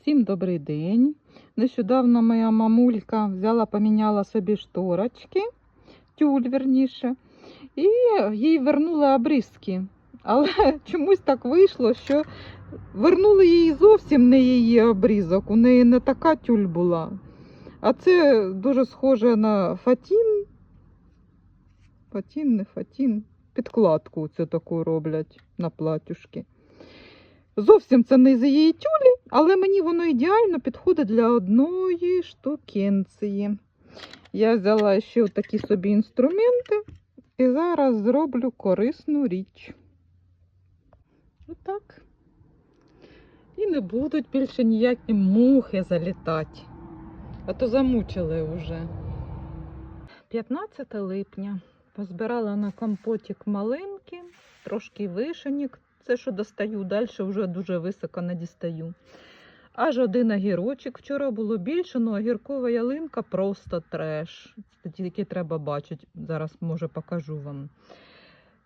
Всім добрий день. Нещодавно моя мамулька взяла, поміняла собі шторочки, тюль верніше, і їй вернули обрізки. Але чомусь так вийшло, що вернули їй зовсім не її обрізок. У неї не така тюль була. А це дуже схоже на фатін. Фатін, не фатін. Підкладку цю таку роблять на платюшки. Зовсім це не з її тюлі, але мені воно ідеально підходить для одної штукенції. Я взяла ще такі собі інструменти і зараз зроблю корисну річ. Отак. І не будуть більше ніякі мухи залітати. А то замучили вже. 15 липня. Позбирала на компотик малинки, трошки вишенік. Це, що достаю, далі вже дуже високо не дістаю. Аж один огірочок. Вчора було більше, але огіркова ялинка просто треш. Тільки треба бачити. Зараз, може, покажу вам.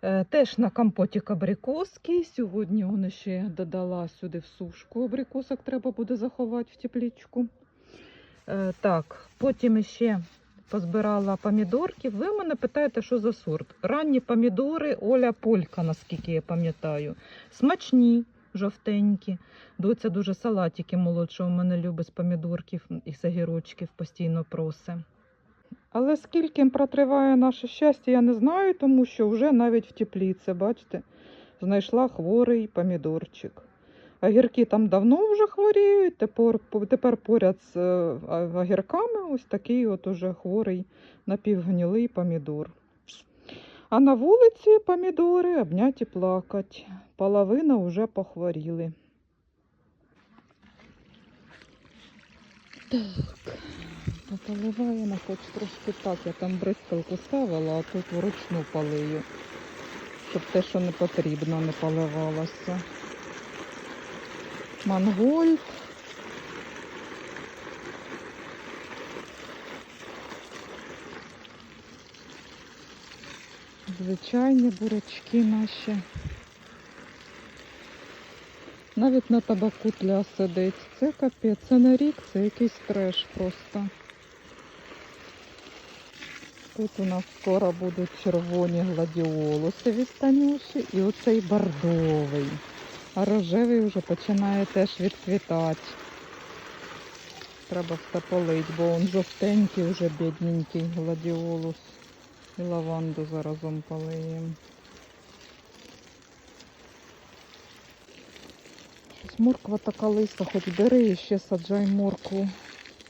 Е, Теж на компотик абрикоски. Сьогодні вона ще додала сюди в сушку абрикосок, треба буде заховати в теплічку. Е, Так, потім ще позбирала помідорки. Ви мене питаєте, що за сорт? Ранні помідори Оля Полька, наскільки я пам'ятаю. Смачні, жовтенькі. Доця дуже салатики молодша у мене любить з помідорків і з огірочків постійно просе. Але скільки протриває наше щастя, я не знаю, тому що вже навіть в тепліці, бачите, знайшла хворий помідорчик. Огірки там давно вже хворіють, тепер, тепер поряд з е, огірками ось такий от уже хворий напівгнілий помідор. А на вулиці помідори обняті плакать. Половина вже похворіли. Так, пополиваємо хоч трошки так. Я там бризкалку ставила, а тут вручну полию, щоб те, що не потрібно, не поливалося. Мангольд. Звичайні бурячки наші. Навіть на табаку тля сидить. Це капець, це не рік, це якийсь треш просто. Тут у нас скоро будуть червоні гладіолуси відстанюші і оцей бордовий. А рожевий вже починає теж відквітати. Треба все полить, бо він жовтенький, вже бідненький гладіолус. І лаванду заразом полиємо. Щось морква така листа, хоч бери і ще саджай моркву.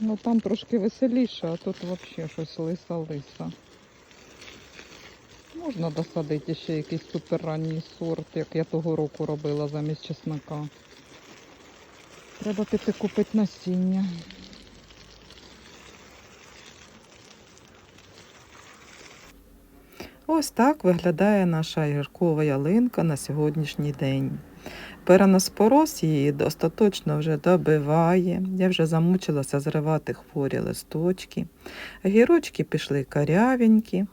Ну там трошки веселіше, а тут взагалі щось лиса-лиса. Можна досадити ще якийсь суперранній сорт, як я того року робила замість чеснока. Треба піти купити насіння. Ось так виглядає наша гіркова ялинка на сьогоднішній день. Переноспороз її остаточно вже добиває. Я вже замучилася зривати хворі листочки. Гірочки пішли карявенькі.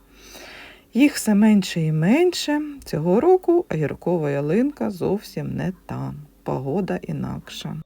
Їх все менше і менше. Цього року огіркова ялинка зовсім не та. Погода інакша.